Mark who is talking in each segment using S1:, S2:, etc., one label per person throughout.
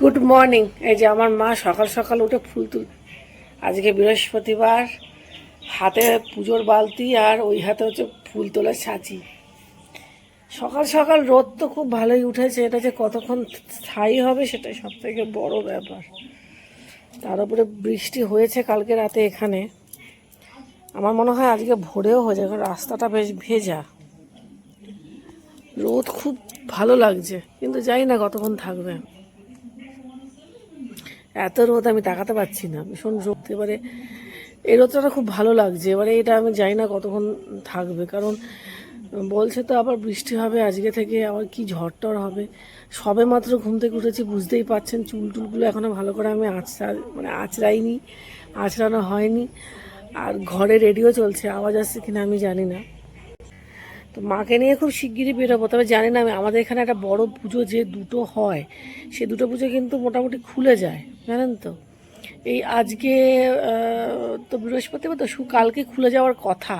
S1: Good morning এই যে আমার মা সকাল সকাল উঠে ফুল তুল, আজকে বৃহস্পতিবার, হাতে পুজোর বালতি আর ওই হাতে হচ্ছে ফুল তোলার ছাঁচি। সকাল সকাল রোদ তো খুব ভালোই উঠেছে, এটা যে কতক্ষণ স্থায়ী হবে সেটাই সব থেকে বড় ব্যাপার। তার উপরে বৃষ্টি হয়েছে কালকে রাতে এখানে। আমার মনে হয় আজকে ভোরেও হয়ে যাবে কারণ রাস্তাটা বেশ ভেজা। রোদ খুব ভালো লাগছে, কিন্তু জানি না কতক্ষণ থাকবে। এত রোদ আমি তাকাতে পারছি না, ভীষণ রোদ। এবারে এই রোদটা খুব ভালো লাগছে। এবারে এটা আমি জানি না কতক্ষণ থাকবে, কারণ বলছে তো আবার বৃষ্টি হবে আজকে থেকে, আবার কি ঝড় টর হবে। সবে মাত্র ঘুম থেকে উঠেছি, বুঝতেই পাচ্ছেন চুল টুলগুলো এখনও ভালো করে আমি আঁচড়া মানে আঁচড়াইনি, আঁচড়ানো হয়নি। আর ঘরে রেডিও চলছে, আওয়াজ আসছে কিনা আমি জানি না। তো মাকে নিয়ে খুব শিগগিরই বেরোবো, তবে জানি না আমি, আমাদের এখানে একটা বড় পুজো যে দুটো হয়, সে দুটো পুজো কিন্তু মোটামুটি খুলে যায়, জানেন তো? এই আজকে তো বৃহস্পতিবার, তো শু কালকে খুলে যাওয়ার কথা,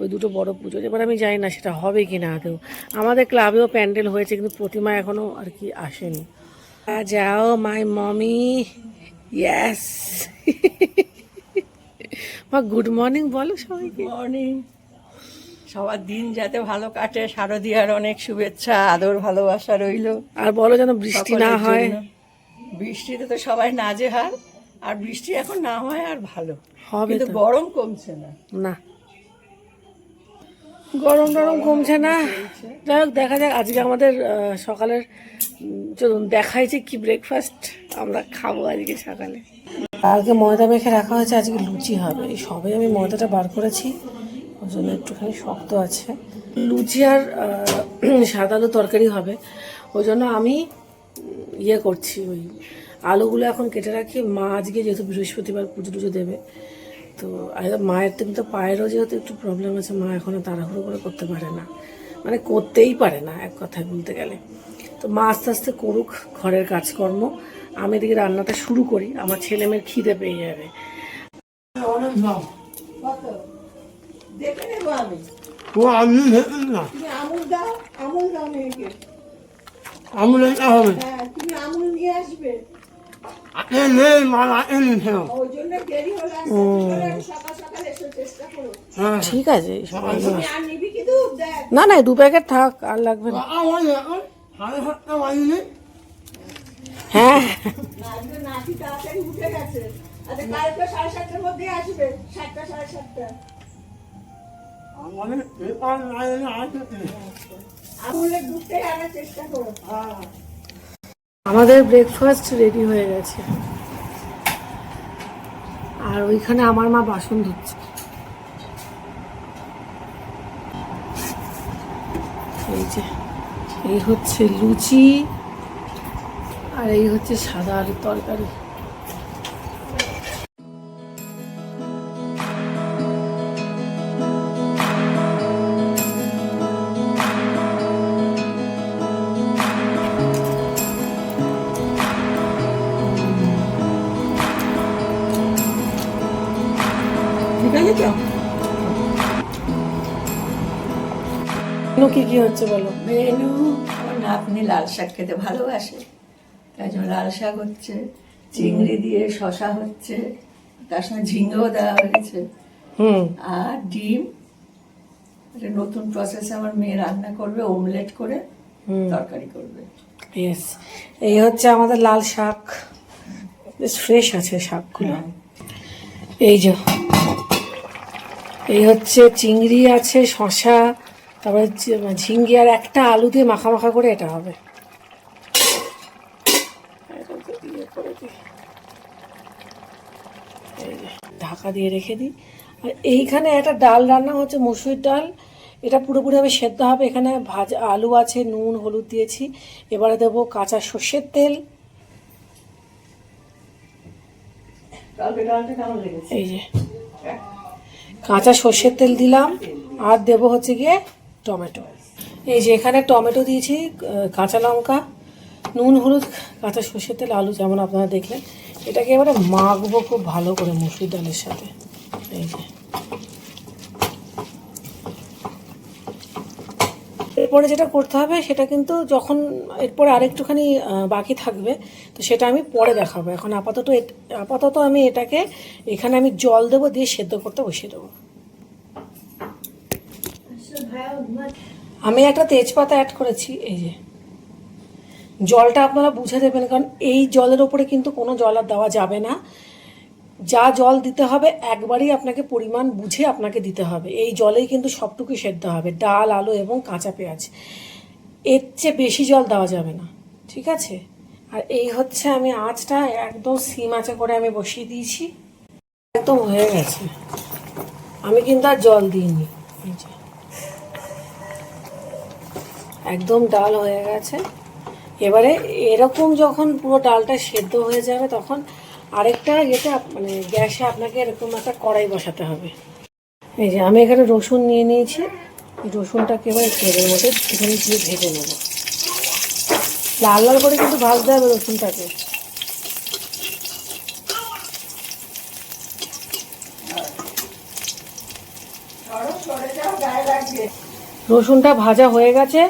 S1: ওই দুটো বড় পুজো, এবার আমি জানি না সেটা হবে কি না আদৌ। আমাদের ক্লাবেও প্যান্ডেল হয়েছে, কিন্তু প্রতিমা এখনও আর কি আসেনি। যাও মাই মমি ইয়াস মা গুড মর্নিং বলো সবাইকে।
S2: মর্নিং সবার দিন যাতে ভালো কাটে শারদীয়ার অনেক শুভেচ্ছা আদর ভালোবাসা রইল।
S1: আর বলো যেন বৃষ্টি না হয়।
S2: বৃষ্টিতে তো সবাই নাজে হার আর বৃষ্টি এখন না হয় আর ভালো।
S1: হবে
S2: কিন্তু
S1: তো।
S2: গরম কমছে না।
S1: না। গরম টরম কমছে না। যাই হোক দেখা যাক আজকে আমাদের সকালের চলুন দেখাই যে কি ব্রেকফাস্ট আমরা খাব আজকে সকালে। কালকে ময়দা মেখে রাখা হয়েছে আজকে লুচি হবে। এই সবে আমি ময়দাটা বার করেছি। জন্য একটুখানি শক্ত আছে। লুচি আর আহ, সাদা আলু তরকারি হবে। ওই জন্য আমি ইয়ে করছি ওই আলুগুলো এখন কেটে রাখি। মা আজকে যেহেতু বৃহস্পতিবার পুজো টুজো দেবে তো মায়ের তো কিন্তু পায়েরও যেহেতু একটু প্রবলেম আছে মা এখনও তাড়াহুড়ো করে করতে পারে না। মানে করতেই পারে না এক কথায় বলতে গেলে। তো মা আস্তে আস্তে করুক ঘরের কাজকর্ম। আমি এদিকে রান্নাটা শুরু করি আমার ছেলে মেয়ের খিদে পেয়ে যাবে।
S2: দেখে নেব আমি।
S3: ও আমি ভেবেন না।
S2: তুমি আমুল দাও আমুল দাও মেয়েকে।
S3: আমুল এটা হবে।
S2: হ্যাঁ তুমি আমুল নিয়ে আসবে।
S3: এ নেই মালা এনে খেও
S2: ওই জন্য দেরি হলে সকাল সকাল এসে চেষ্টা করো।
S3: হ্যাঁ।
S1: ঠিক আছে না না দু প্যাকেট থাক আর লাগবে না। হ্যাঁ।
S2: নাতি তাড়াতাড়ি উঠে গেছে। আচ্ছা কালকে সাড়ে সাতটার মধ্যে আসবে সাতটা সাড়ে সাতটা।
S3: আমাদের
S1: ব্রেকফাস্ট রেডি হয়ে গেছে। আর ওইখানে আমার মা বাসন ধুচ্ছে। এই যে, এই হচ্ছে লুচি, আর এই হচ্ছে সাদা আলুর তরকারি। মেনু কি কি হচ্ছে বলো?
S2: মেনু আমার নাতনি লাল শাক খেতে ভালোবাসে তাই জন্য লাল শাক হচ্ছে চিংড়ি দিয়ে শশা হচ্ছে তার সঙ্গে ঝিঙ্গেও দেওয়া হয়েছে।
S1: হুম।
S2: আর ডিম একটা নতুন প্রসেসে আমার মেয়ে রান্না করবে ওমলেট করে তরকারি করবে।
S1: ইয়েস এই হচ্ছে আমাদের লাল শাক। বেশ ফ্রেশ আছে শাকগুলো। এই যে এই হচ্ছে চিংড়ি আছে শশা তারপরে ঝি- ঝিঙ্গি আর একটা আলু দিয়ে মাখা মাখা করে এটা হবে। ঢাকা দিয়ে রেখে দিই। আর এইখানে একটা ডাল রান্না হচ্ছে মসুর ডাল। এটা পুরোপুরিভাবে সেদ্ধ হবে। এখানে ভাজা আলু আছে নুন হলুদ দিয়েছি। এবারে দেবো কাঁচা সর্ষের তেল। এই যে কাঁচা সর্ষের তেল দিলাম। আর দেবো হচ্ছে গিয়ে টমেটো। এই যে এখানে টমেটো দিয়েছি কাঁচা লঙ্কা, নুন, হলুদ, কাঁচা সর্ষের তেল, আলু যেমন আপনারা দেখলেন। এটাকে এবারে মাখবো খুব ভালো করে মুসুর ডালের সাথে। এই যে। এরপরে যেটা করতে হবে, সেটা কিন্তু যখন এরপরে আরেকটুখানি বাকি থাকবে, তো সেটা আমি পরে দেখাবো। এখন আপাতত আপাতত আমি এটাকে, এখানে আমি জল দেবো, দিয়ে সেদ্ধ করতে বসিয়ে দেবো। আমি একটা তেজপাতা অ্যাড করেছি, এই যে। জলটা আপনারা বুঝে দেবেন, কারণ এই জলের ওপরে কিন্তু কোনো জল আর দেওয়া যাবে না। যা জল দিতে হবে, একবারই আপনাকে পরিমাণ বুঝে আপনাকে দিতে হবে। এই জলেই কিন্তু সবটুকুই সেদ্ধ হবে, ডাল, আলু এবং কাঁচা পেঁয়াজ। এর চেয়ে বেশি জল দেওয়া যাবে না, ঠিক আছে? আর এই হচ্ছে আমি আঁচটা একদম সিম আঁচে করে আমি বসিয়ে দিয়েছি। একদম হয়ে গেছে। আমি কিন্তু আর জল দিইনি। একদম ডাল হয়ে গেছে। এবারে এরকম যখন পুরো ডালটা সেদ্ধ হয়ে যাবে, তখন আরেকটা ইয়েতে মানে গ্যাসে আপনাকে এরকম একটা কড়াই বসাতে হবে। এই যে আমি এখানে রসুন নিয়ে নিয়েছি। রসুনটাকে এবার তেলের মধ্যে এখানে দিয়ে ভেজে নেব। লাল লাল করে কিন্তু ভাজতে হবে রসুনটাকে। রসুনটা ভাজা হয়ে গেছে।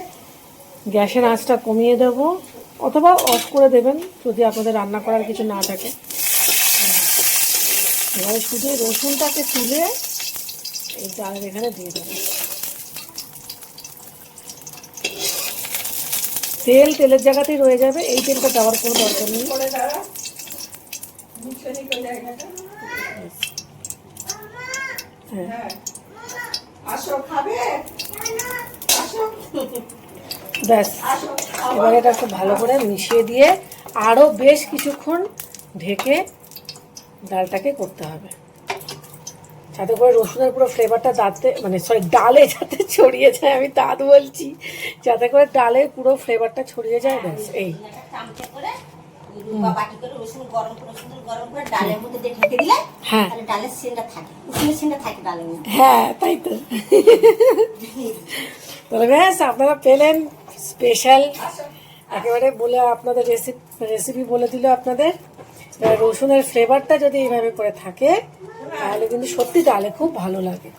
S1: গ্যাসের আঁচটা কমিয়ে দেব, অথবা অফ করে দেবেন যদি আপনাদের রান্না করার কিছু না থাকে। এবারে শুধু রসুনটাকে তুলে এই ডালের এখানে দিয়ে দেবো। তেল তেলের জায়গাতেই রয়ে যাবে, এই তেলটা দেওয়ার কোনো দরকার নেই। হ্যাঁ।
S2: আসো, খাবে? আসো।
S1: ব্যাস এবার এটা খুব ভালো করে মিশিয়ে দিয়ে আরও বেশ কিছুক্ষণ ঢেকে ডালটাকে করতে হবে। যাতে করে রসুনের পুরো ফ্লেভারটা দাঁতে মানে সরি ডালে যাতে ছড়িয়ে যায় আমি দাঁত বলছি। যাতে করে ডালে পুরো ফ্লেভারটা ছড়িয়ে যায় ব্যাস এই। হ্যাঁ। হ্যাঁ তাই তো। তাহলে ব্যাস আপনারা পেলেন স্পেশাল, একেবারে বলে আপনাদের রেসিপি রেসিপি বলে দিল আপনাদের। রসুনের ফ্লেভারটা যদি এইভাবে করে থাকে, তাহলে কিন্তু সত্যি তাহলে খুব ভালো লাগে।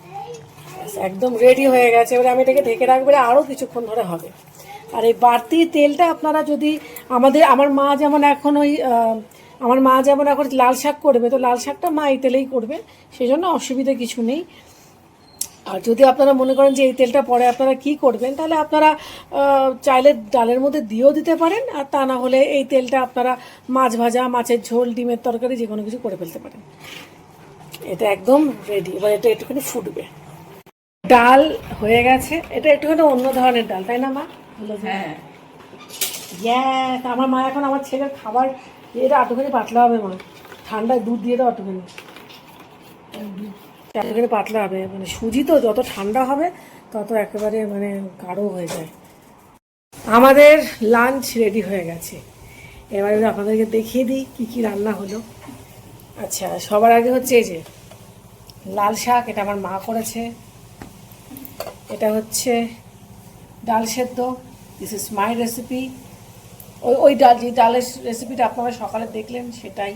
S1: একদম রেডি হয়ে গেছে। এবারে আমি এটাকে ঢেকে রাখব আরও কিছুক্ষণ ধরে হবে। আর এই বাড়তি তেলটা আপনারা যদি আমাদের, আমার মা যেমন এখন ওই আমার মা যেমন এখন লাল শাক করবে, তো লাল শাকটা মা এই তেলেই করবে। সেই জন্য অসুবিধা কিছু নেই। আর যদি আপনারা মনে করেন যে এই তেলটা পরে আপনারা কি করবেন তাহলে আপনারা চাইলে ডালের মধ্যে দিয়েও দিতে পারেন আর তা না হলে এই তেলটা আপনারা মাছ ভাজা মাছের ঝোল ডিমের তরকারি যে কোনো কিছু করে ফেলতে পারেন। এটা একদম রেডি এবার এটা একটুখানি ফুটবে। ডাল হয়ে গেছে এটা একটুখানি অন্য ধরনের ডাল তাই না মা?
S2: হ্যাঁ।
S1: আমার মা এখন আমার ছেলের খাবার এটা আটুখানি পাতলা হবে মা। ঠান্ডায় দুধ দিয়ে দাও আটুখানি। আটুখানি পাতলা হবে মানে সুজি তো যত ঠান্ডা হবে, তত একেবারে মানে গাঢ় হয়ে যায়। আমাদের লাঞ্চ রেডি হয়ে গেছে। এবারে আপনাদেরকে দেখিয়ে দিই কি কি রান্না হলো। আচ্ছা সবার আগে হচ্ছে এই যে লাল শাক, এটা আমার মা করেছে। এটা হচ্ছে ডাল সেদ্ধ। দিস ইজ মাই রেসিপি ওই ওই ডাল, যে ডালের রেসিপিটা আপনারা সকালে দেখলেন, সেটাই।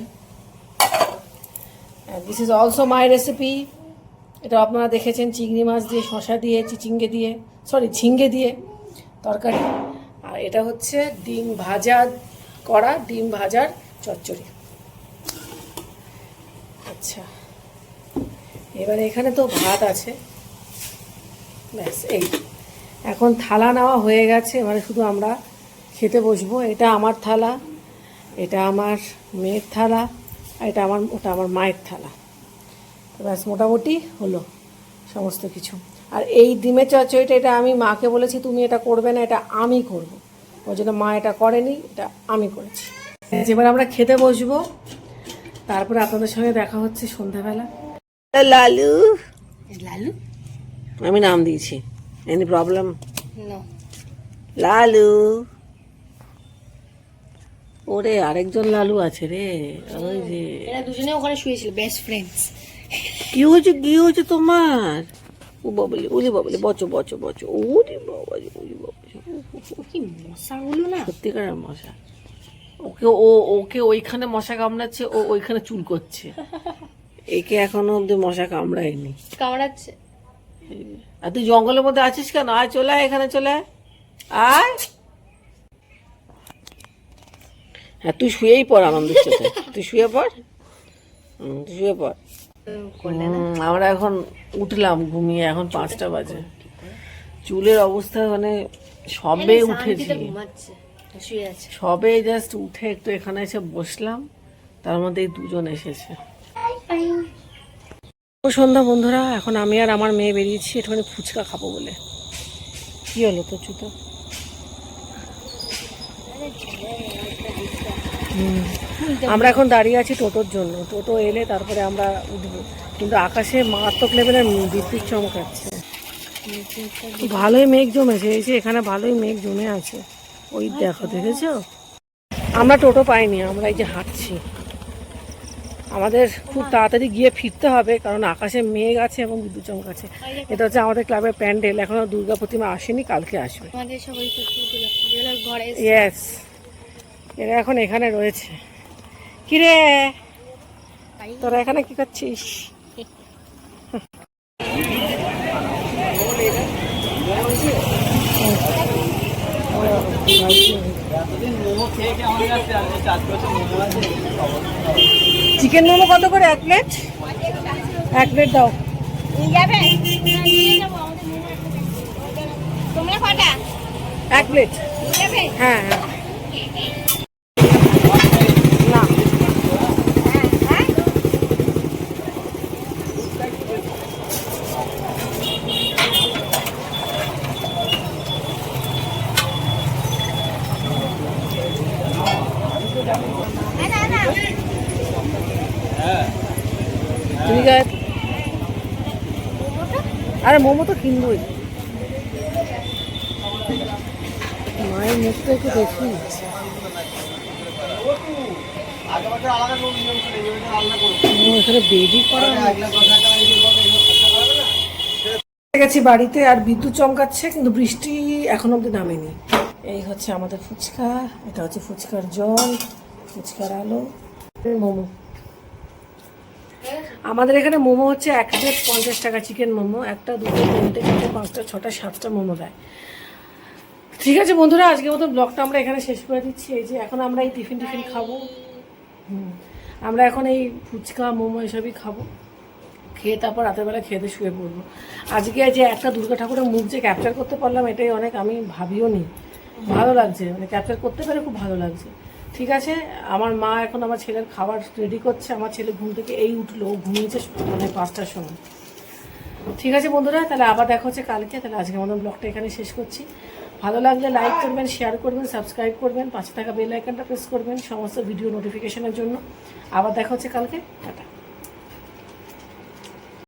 S1: This is also my recipe এটা আপনারা দেখেছেন, চিংড়ি মাছ দিয়ে শশা দিয়ে, চিচিঙ্গে দিয়ে সরি ঝিঙ্গে দিয়ে তরকারি। আর এটা হচ্ছে ডিম ভাজা করা, ডিম ভাজার চচ্চড়ি। আচ্ছা এবারে এখানে তো ভাত আছে। ব্যাস, এই এখন থালা নেওয়া হয়ে গেছে, এবারে শুধু আমরা খেতে বসবো। এটা আমার থালা, এটা আমার মেয়ের থালা, আর এটা আমার, ওটা আমার মায়ের থালা। ব্যাস মোটামুটি হলো সমস্ত কিছু। আর এই ডিমের চচ্চড়িটা এটা আমি মাকে বলেছি তুমি এটা করবে না এটা আমি করব। ওই জন্য মা এটা করেনি এটা আমি করেছি। এবার আমরা খেতে বসবো। তারপরে আপনাদের সঙ্গে দেখা হচ্ছে সন্ধ্যাবেলা। লালু।
S4: লালু?
S1: আমি নাম দিয়েছি। Any problem Lalu. ওরে আরেকজন লালু আছে রে। ওই যে
S4: এরা দুজনে ওখানে শুয়েছিল বেস্ট ফ্রেন্ডস
S1: কি হয়েছে? কি হয়েছে তোমার? ও বাবলি উলি বাবলি বচো বচো বচো উলি বাবা উলি বাবা
S4: কি মশাগুলো না?
S1: সত্যিকারের মশা। ওকে ও ওকে ওইখানে মশা কামড়াচ্ছে ও ওইখানে চুল করছে। একে এখনও অব্দি মশা কামড়ায়নি।
S4: কামড়াচ্ছে।
S1: আর তুই জঙ্গলের মধ্যে আছিস কেন? আয় চলে আয় এখানে চলে আয়। হ্যাঁ তুই শুয়েই পড় আনন্দের সাথে। তুই শুয়ে পড়। তুই শুয়ে পড়। আমরা এখন উঠলাম ঘুমিয়ে এখন পাঁচটা বাজে। চুলের অবস্থা মানে সবে উঠেছি।
S5: ঘুমাচ্ছে
S1: সবে জাস্ট উঠে একটু এখানে এসে বসলাম তার মধ্যে দুজন এসেছে। সন্ধ্যা বন্ধুরা এখন আমি আর আমার মেয়ে বেরিয়েছি একটুখানি ফুচকা খাব বলে। কি হলো তো জুতো? হুম। আমরা এখন দাঁড়িয়ে আছি টোটোর জন্য। টোটো এলে তারপরে আমরা উঠবো। কিন্তু আকাশে মারাত্মক লেভেলের বিদ্যুৎ চমকাচ্ছে ভালোই মেঘ জমেছে। এই যে এখানে ভালোই মেঘ জমে আছে। ওই দেখো দেখেছ? আমরা টোটো পাইনি আমরা এই যে হাঁটছি। আমাদের খুব তাড়াতাড়ি গিয়ে ফিরতে হবে কারণ আকাশে মেঘ আছে এবং বিদ্যুৎ চমকাচ্ছে এটা হচ্ছে আমাদের ক্লাবের প্যান্ডেল। এখনও দুর্গা প্রতিমা আসেনি কালকে আসবে। ইয়েস এরা এখন এখানে রয়েছে। কিরে? তোরা এখানে কি করছিস? চিকেন মোমো কত করে? এক প্লেট এক প্লেট দাও। এক প্লেট হ্যাঁ হ্যাঁ না ঠিক আছে আরে মোমো তো কিনবই। মায়ের মুখটা একটু দেখি। এখানে বেডি করা গেছি বাড়িতে আর বিদ্যুৎ চমকাচ্ছে, কিন্তু বৃষ্টি এখন অব্দি নামেনি। এই হচ্ছে আমাদের ফুচকা, এটা হচ্ছে ফুচকার জল, ফুচকার আলো, মোমো। আমাদের এখানে মোমো হচ্ছে এক প্লেট পঞ্চাশ টাকা চিকেন মোমো। একটা, দুটো, তিনটে, চারটে, পাঁচটা, ছটা, সাতটা মোমো দেয়। ঠিক আছে বন্ধুরা আজকে মতো ব্লগটা আমরা এখানে শেষ করে দিচ্ছি। এই যে এখন আমরা এই টিফিন টিফিন খাব। হুম। আমরা এখন এই ফুচকা, মোমো এসবই খাব। খেয়ে তারপর রাতের বেলা খেতে শুয়ে পড়ব। আজকে যে একটা দুর্গা ঠাকুরের মুখ যে ক্যাপচার করতে পারলাম, এটাই অনেক আমি ভাবিও নি। ভালো লাগছে মানে ক্যাপচার করতে পেরে খুব ভালো লাগছে। ঠিক আছে আমার মা এখন আমার ছেলের খাবার রেডি করছে আমার ছেলে ঘুম থেকে এই উঠল ও ঘুমিয়েছে মানে পাঁচটার সময়। ঠিক আছে বন্ধুরা তাহলে আবার দেখা হচ্ছে কালকে তাহলে আজকে আমাদের ব্লগটা এখানে শেষ করছি। ভালো লাগলে লাইক করবেন শেয়ার করবেন সাবস্ক্রাইব করবেন পাশে টাকা বেল আইকনটা প্রেস করবেন সমস্ত ভিডিও নোটিফিকেশনের জন্য। আবার দেখা হচ্ছে কালকে টাটা।